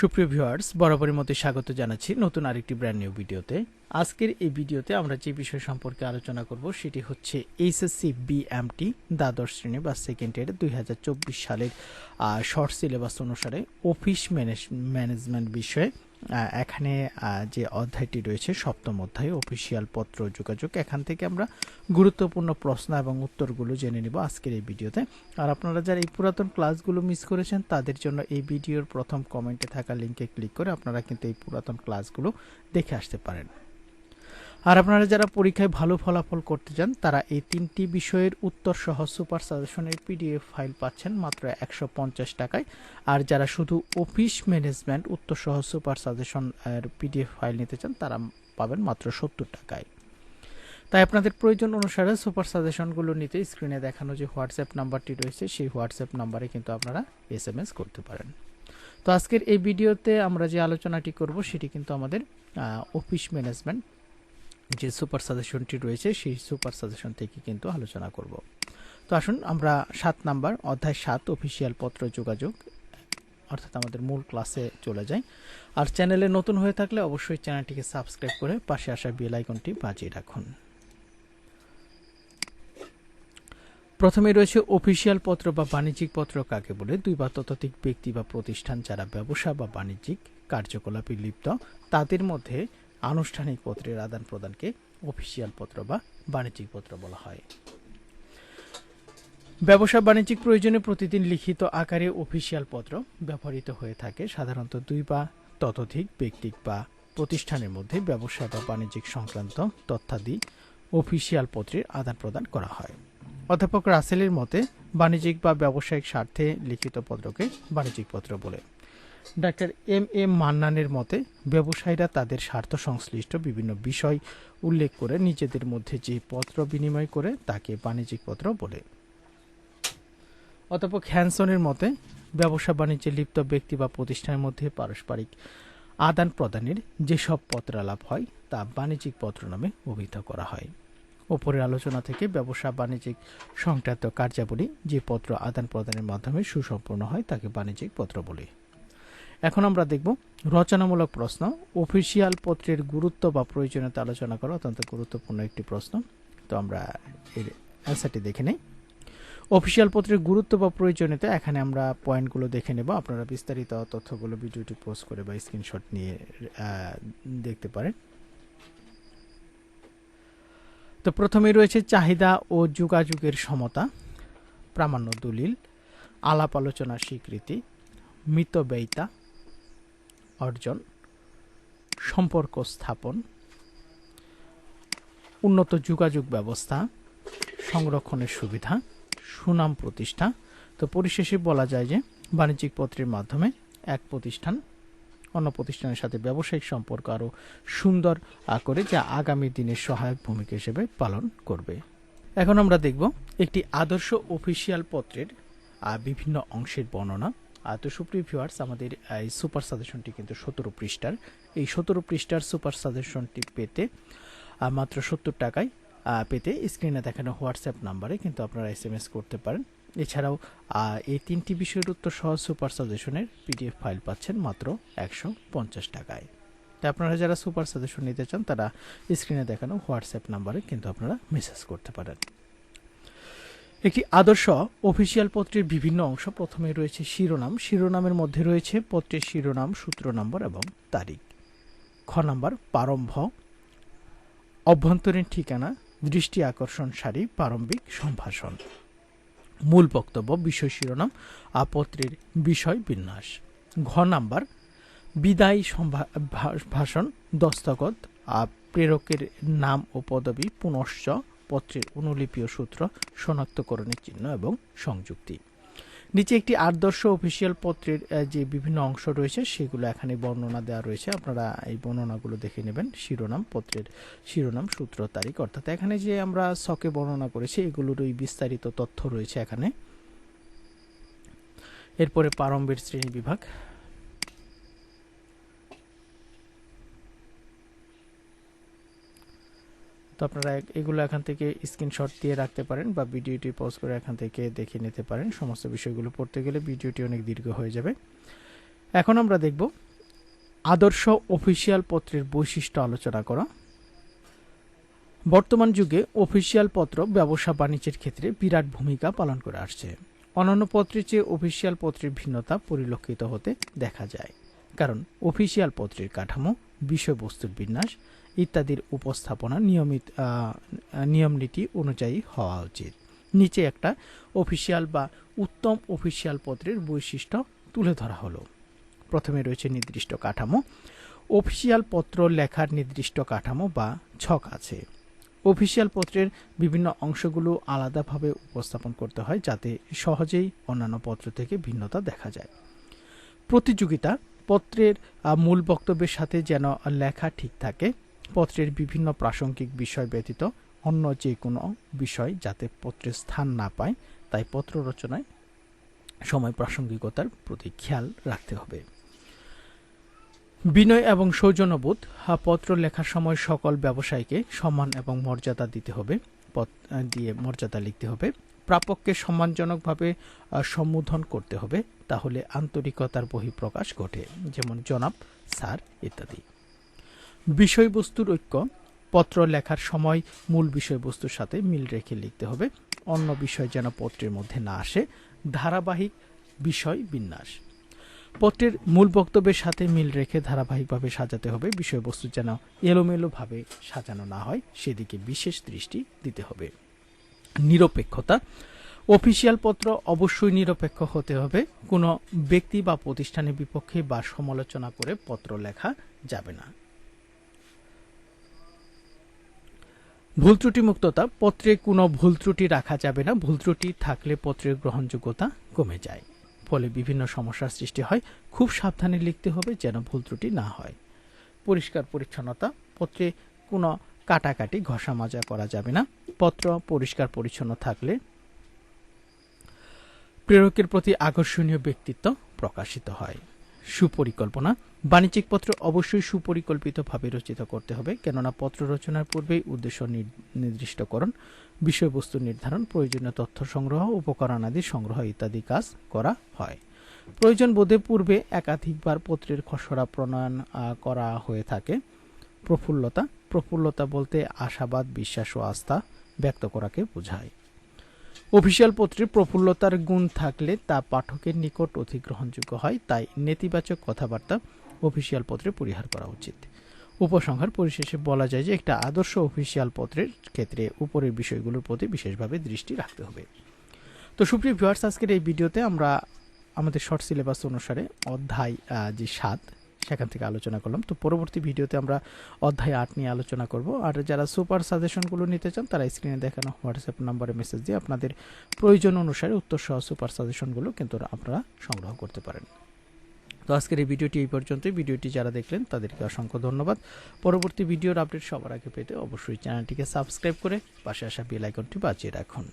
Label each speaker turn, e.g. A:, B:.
A: সুপ্রিয় ভিউয়ার্স, বরাবরের মতো স্বাগত জানাচ্ছি নতুন আরেকটি ব্র্যান্ড নিউ ভিডিওতে। আজকের এই ভিডিওতে আমরা যে বিষয় সম্পর্কে আলোচনা করব সেটি হচ্ছে এইচএসসি বিএমটি দ্বাদশ শ্রেণি বা সেকেন্ড ইয়ার দুই হাজার চব্বিশ সালের শর্ট সিলেবাস অনুসারে অফিস ম্যানেজমেন্ট বিষয়ে। এখানে যে অধ্যায়টি রয়েছে, সপ্তম অধ্যায় অফিসিয়াল পত্র যোগাযোগ, এখান থেকে আমরা গুরুত্বপূর্ণ প্রশ্ন এবং উত্তরগুলো জেনে নিব আজকের এই ভিডিওতে। আর আপনারা যারা এই পুরাতন ক্লাসগুলো মিস করেছেন, তাদের জন্য এই ভিডিওর প্রথম কমেন্টে থাকা লিঙ্কে ক্লিক করে আপনারা কিন্তু এই পুরাতন ক্লাসগুলো দেখে আসতে পারেন। আর আপনারা যারা পরীক্ষায় ভালো ফলাফল করতে চান, তারা এই তিনটি বিষয়ের উত্তর সহ সুপার সাজেশনের পিডিএফ ফাইল পাচ্ছেন মাত্র একশো পঞ্চাশ টাকায়। আর যারা শুধু অফিস ম্যানেজমেন্ট উত্তর সহ সুপার সাজেশন পিডিএফ ফাইল নিতে চান, তারা পাবেন মাত্র সত্তর টাকায়। তাই আপনাদের প্রয়োজন অনুসারে সুপার সাজেশনগুলো নিতে স্ক্রিনে দেখানো যে হোয়াটসঅ্যাপ নাম্বারটি রয়েছে, সেই হোয়াটসঅ্যাপ নাম্বারে কিন্তু আপনারা এস এম এস করতে পারেন। তো আজকের এই ভিডিওতে আমরা যে আলোচনাটি করব, সেটি কিন্তু আমাদের অফিস ম্যানেজমেন্ট যে সুপার সাজেশনটি রয়েছে, সেই সুপার সাজেশন থেকে কিন্তু আলোচনা করব। তো আসুন, আমরা সাত নাম্বার, অধ্যায় সাত, অফিসিয়াল পত্র যোগাযোগ, অর্থাৎ আমাদের মূল ক্লাসে চলে যাই। আর চ্যানেলে নতুন হয়ে থাকলে অবশ্যই চ্যানেলটিকে সাবস্ক্রাইব করে পাশে আসা বেল আইকনটি বাজিয়ে রাখুন। প্রথমে রয়েছে অফিসিয়াল পত্র বা বাণিজ্যিক পত্র কাকে বলে? দুই বা ততোধিক ব্যক্তি বা প্রতিষ্ঠান যারা ব্যবসা বা বাণিজ্যিক কার্যকলাপে লিপ্ত, তাদের মধ্যে আনুষ্ঠানিক পত্রের আদান প্রদানকে অফিসিয়াল পত্র বা বাণিজ্যিক পত্র বলা হয়। ব্যবসা বাণিজ্যিক প্রয়োজনে প্রতিদিন লিখিত আকারে অফিসিয়াল পত্র ব্যবহৃত হয়ে থাকে। সাধারণত দুই বা ততোধিক ব্যক্তিক বা প্রতিষ্ঠানের মধ্যে ব্যবসা বা বাণিজ্যিক সংক্রান্ত তথ্যাদি অফিসিয়াল পত্রের আদান প্রদান করা হয়। অধ্যাপক রাসেলের মতে, বাণিজ্যিক বা ব্যবসায়িক স্বার্থে লিখিত পত্রকে বাণিজ্যিক পত্র বলে। ডাক্তার এম এম মান্নানের মতে, ব্যবসায়ীরা তাদের স্বার্থ সংশ্লিষ্ট বিভিন্ন বিষয় উল্লেখ করে নিজেদের মধ্যে যে পত্র বিনিময় করে তাকে বাণিজ্যিক পত্র বলে। অধ্যাপক হ্যানসনের মতে, ব্যবসা বাণিজ্যে লিপ্ত ব্যক্তি বা প্রতিষ্ঠানের মধ্যে পারস্পরিক আদান প্রদানের যেসব পত্রালাপ হয়, তা বাণিজ্যিক পত্র নামে অভিহিত করা হয়। ওপরের আলোচনা থেকে ব্যবসা বাণিজ্যিক সংক্রান্ত কার্যাবলী যে পত্র আদান প্রদানের মাধ্যমে সুসম্পন্ন হয়, তাকে বাণিজ্যিক পত্র বলে। এখন আমরা দেখব রচনামূলক প্রশ্ন, অফিসিয়াল পত্রের গুরুত্ব বা প্রয়োজনীয়তা আলোচনা করা অত্যন্ত গুরুত্বপূর্ণ একটি প্রশ্ন। তো আমরা এর অ্যান্সারটি দেখে নেই। অফিসিয়াল পত্রের গুরুত্ব বা প্রয়োজনীয়তা, এখানে আমরা পয়েন্টগুলো দেখে নেব। আপনারা বিস্তারিত তথ্যগুলো ভিডিওটি পোস্ট করে বা স্ক্রিনশট নিয়ে দেখতে পারেন। তো প্রথমে রয়েছে চাহিদা ও যোগাযোগের সমতা, প্রামাণ্য দলিল, আলাপ আলোচনার স্বীকৃতি, মিতব্যয়িতা অর্জন, সম্পর্ক স্থাপন, উন্নত যোগাযোগ ব্যবস্থা, সংরক্ষণের সুবিধা, সুনাম প্রতিষ্ঠা। তো পরিশেষে বলা যায় যে, বাণিজ্যিক পত্রের মাধ্যমে এক প্রতিষ্ঠান অন্য প্রতিষ্ঠানের সাথে ব্যবসায়িক সম্পর্ক আরও সুন্দর করে যা আগামী দিনের সহায়ক ভূমিকা হিসেবে পালন করবে। এখন আমরা দেখব একটি আদর্শ অফিসিয়াল পত্রের বিভিন্ন অংশের বর্ণনা। তো সুপ্রিয় ভিউয়ার্স আমাদের এই সুপার সাজেশনটি কিন্তু সতেরো পৃষ্ঠার। এই সতেরো পৃষ্ঠার সুপার সাজেশনটি পেতে মাত্র সত্তর টাকায় পেতে স্ক্রিনে দেখানো হোয়াটসঅ্যাপ নাম্বারে কিন্তু আপনারা এস এম এস করতে পারেন। এছাড়াও এই তিনটি বিষয়ের উত্তর সহ সুপার সাজেশনের পিডিএফ ফাইল পাচ্ছেন মাত্র একশো পঞ্চাশ টাকায়। তাই আপনারা যারা সুপার সাজেশন নিতে চান, তারা স্ক্রিনে দেখানো হোয়াটসঅ্যাপ নাম্বারে কিন্তু আপনারা মেসেজ করতে পারেন। একটি আদর্শ অফিসিয়াল পত্রের বিভিন্ন অংশ প্রথমে রয়েছে শিরোনাম। শিরোনামের মধ্যে রয়েছে পত্রের শিরোনাম, সূত্র নম্বর এবং তারিখ। খ নাম্বার, প্রারম্ভ। অভ্যন্তরীণ ঠিকানা, দৃষ্টি আকর্ষণ সারি, প্রারম্ভিক সম্ভাষণ। মূল বক্তব্য, বিষয় শিরোনাম আপত্রের বিষয় বিন্যাস। ঘ নাম্বার, বিদায় ভাষণ, দস্তখত। প্রেরকের নাম ও পদবি, পুনশ্চ পত্রের অনুলিপি ও সূত্র শনাক্তকরণের চিহ্ন এবং সংযুক্তি। নিচে একটি আদর্শ অফিসিয়াল পত্রের যে বিভিন্ন অংশ রয়েছে সেগুলো এখানে বর্ণনা দেওয়া রয়েছে। আপনারা এই বর্ণনাগুলো দেখে নেবেন, শিরোনাম, পত্রের শিরোনাম, সূত্র, তারিখ। অর্থাৎ এখানে যে আমরা শকে বর্ণনা করেছি, এগুলোরই বিস্তারিত তথ্য রয়েছে এখানে। এরপরে প্রারম্ভের শ্রেণি বিভাগ। তো আপনারা এগুলো এখান থেকে স্ক্রিনশট দিয়ে রাখতে পারেন বা ভিডিওটি পজ করে এখান থেকে দেখে নিতে পারেন। সমস্ত বিষয়গুলো পড়তে গেলে ভিডিওটি অনেক দীর্ঘ হয়ে যাবে। এখন আমরা দেখব আদর্শ অফিসিয়াল পত্রের বৈশিষ্ট্য আলোচনা করা। বর্তমান যুগে অফিসিয়াল পত্র ব্যবসা বাণিজ্যের ক্ষেত্রে বিরাট ভূমিকা পালন করে আসছে। অন্যান্য পত্রের চেয়ে অফিসিয়াল পত্রের ভিন্নতা পরিলক্ষিত হতে দেখা যায়। কারণ অফিসিয়াল পত্রের কাঠামো বিষয়বস্তুর বিন্যাস ইত্যাদির উপস্থাপনা নিয়মিত আহ, নিয়ম নীতি অনুযায়ী হওয়া উচিত। নিচে একটা অফিসিয়াল বা উত্তম অফিসিয়াল পত্রের বৈশিষ্ট্য তুলে ধরা হলো। প্রথমে রয়েছে নির্দিষ্ট কাঠামো। অফিসিয়াল পত্র লেখার নির্দিষ্ট কাঠামো বা ছক আছে। অফিসিয়াল পত্রের বিভিন্ন অংশগুলো আলাদাভাবে উপস্থাপন করতে হয় যাতে সহজেই অন্যান্য পত্র থেকে ভিন্নতা দেখা যায়। প্রতিযোগিতা পত্রের মূল বক্তব্যের সাথে যেন লেখা ঠিক থাকে। পত্রের বিভিন্ন প্রাসঙ্গিক বিষয় ব্যতীত অন্য যে কোনো বিষয় যাতে পত্রের স্থান না পায় তাই পত্র রচনায় সময় প্রাসঙ্গিকতার প্রতি খেয়াল রাখতে হবে। বিনয় এবং সৌজন্যবোধ পত্র লেখার সময় সকল ব্যবসায়ীকে সম্মান এবং মর্যাদা দিতে হবে। আহ, দিয়ে মর্যাদা লিখতে হবে। প্রাপককে সম্মানজনকভাবে সম্বোধন করতে হবে, তাহলে আন্তরিকতার বহিঃপ্রকাশ ঘটে। যেমন, জনাব, স্যার, ইত্যাদি। বিষয়বস্তুর ঐক্য। পত্র লেখার সময় মূল বিষয়বস্তুর সাথে মিল রেখে লিখতে হবে। অন্য বিষয় যেন পত্রের মধ্যে না আসে। ধারাবাহিক বিষয় বিন্যাস। পত্রের মূল বক্তব্যের সাথে মিল রেখে ধারাবাহিকভাবে সাজাতে হবে। বিষয়বস্তু যেন এলোমেলোভাবে সাজানো না হয়, সেদিকে বিশেষ দৃষ্টি দিতে হবে। নিরপেক্ষতা। অফিসিয়াল পত্র অবশ্যই নিরপেক্ষ হতে হবে। কোনো ব্যক্তি বা প্রতিষ্ঠানের বিপক্ষে বা সমালোচনা করে পত্র লেখা যাবে না। ভুল ত্রুটি মুক্ততা। পত্রে কোনো ভুল ত্রুটি রাখা যাবে না। ভুল ত্রুটি থাকলে পত্রের গ্রহণযোগ্যতা কমে যায়। ফলে বিভিন্ন সমস্যার সৃষ্টি হয়। খুব সাবধানে লিখতে হবে যেন ভুল ত্রুটি না হয়। পরিষ্কার পরিচ্ছন্নতা। পত্রে কোনো কাটাকাটি ঘষা মাজা করা যাবে না। পত্র পরিষ্কার পরিচ্ছন্ন থাকলে প্রেরকের প্রতি আকর্ষণীয় ব্যক্তিত্ব প্রকাশিত হয়। সুপরিকল্পনা, বাণিজ্যিক পত্র অবশ্যই সুপরিকল্পিতভাবে রচিত করতে হবে, কেননা পত্র রচনার পূর্বেই উদ্দেশ্য নির- নির্দিষ্টকরণ, বিষয়বস্তু নির্ধারণ, প্রয়োজনীয় তথ্য সংগ্রহ উপকরণ আদি সংগ্রহ ইত্যাদি কাজ করা হয়। প্রয়োজন বোধে পূর্বে একাধিকবার পত্রের খসড়া প্রণয়ন করা হয়ে থাকে। প্রফুল্লতা প্রফুল্লতা বলতে আশাবাদ, বিশ্বাস ও আস্থা ব্যক্ত করাকে বোঝায়। অফিসিয়াল পত্রে প্রফুল্লতার গুণ থাকলে তা পাঠকের নিকট অধিক গ্রহণযোগ্য হয়, তাই নেতিবাচক কথাবার্তা অফিসিয়াল পত্রে পরিহার করা উচিত। উপসংহার পরিশেষে বলা যায় যে একটা আদর্শ অফিসিয়াল পত্রের ক্ষেত্রে উপরের বিষয়গুলোর প্রতি বিশেষভাবে দৃষ্টি রাখতে হবে। তো সুপ্রিয় ভিউয়ার্স আজকের এই ভিডিওতে আমরা আমাদের শর্ট সিলেবাস অনুসারে অধ্যায় যে সাত সেখান থেকে আলোচনা করলাম। তো পরবর্তী ভিডিওতে আমরা অধ্যায় আট নিয়ে আলোচনা করব। আর যারা সুপার সাজেশনগুলো নিতে চান, তারা স্ক্রিনে দেখানো হোয়াটসঅ্যাপ নম্বরে মেসেজ দিয়ে আপনাদের প্রয়োজন অনুসারে উত্তর সহ সুপার সাজেশনগুলো কিন্তু আপনারা সংগ্রহ করতে পারেন। তো আজকের এই ভিডিওটি এই পর্যন্তই। ভিডিওটি যারা দেখলেন, তাদেরকে অসংখ্য ধন্যবাদ। পরবর্তী ভিডিওর আপডেট সবার আগে পেতে অবশ্যই চ্যানেলটিকে সাবস্ক্রাইব করে পাশে আসা বেল আইকনটি বাজিয়ে রাখুন।